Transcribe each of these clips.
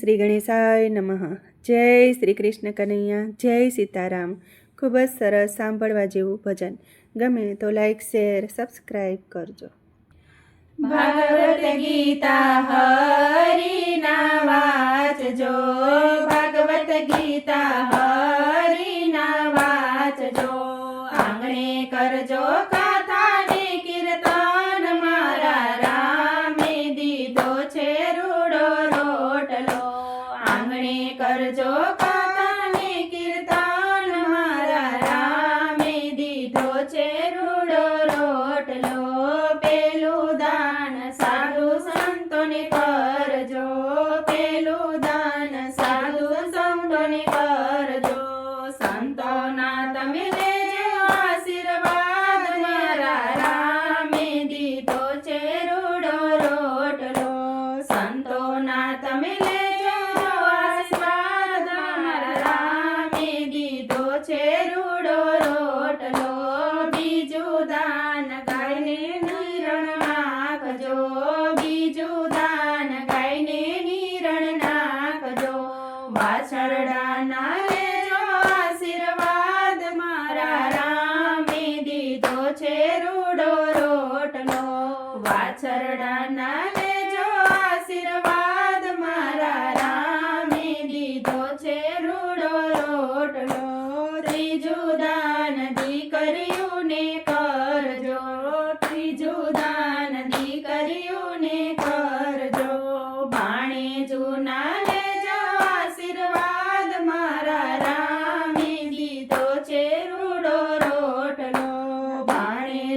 શ્રી ગણેશાય નમઃ. જય શ્રી કૃષ્ણ કનૈયા, જય સીતારામ. ખૂબ જ સરસ સાંભળવા જેવું ભજન. ગમે તો લાઈક શેર સબસ્ક્રાઈબ કરજો. ભગવત ગીતા હરિના વાચજો ભગવત ગીતા હરિના વાચજો આંગણે કરજો કા કરજો કથન કીર્તન મારા રામે દીધો છે. Saturday.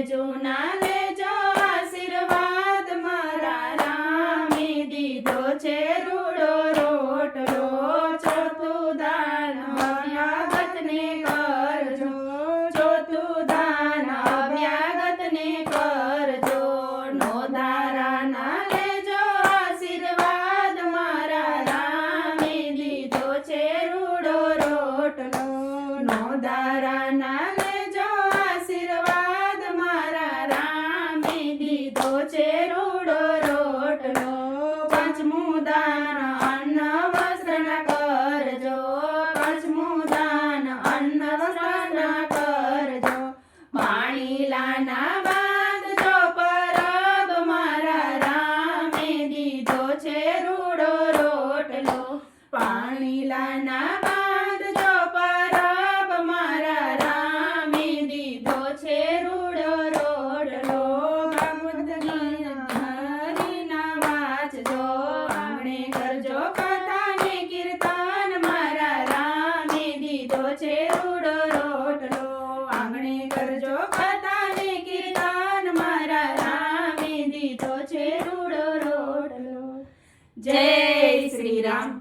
લેજો ના લેજો આશીર્વાદ મારા રામે દીધો છે રૂ લીધો છે રૂડો રોટલો પાંચમું દાન છે રૂડો રોટલો આંગણે કરજો કથાને કીર્તન. મારા રામે દીધો છે રૂડો રોટલો જય શ્રી રામ.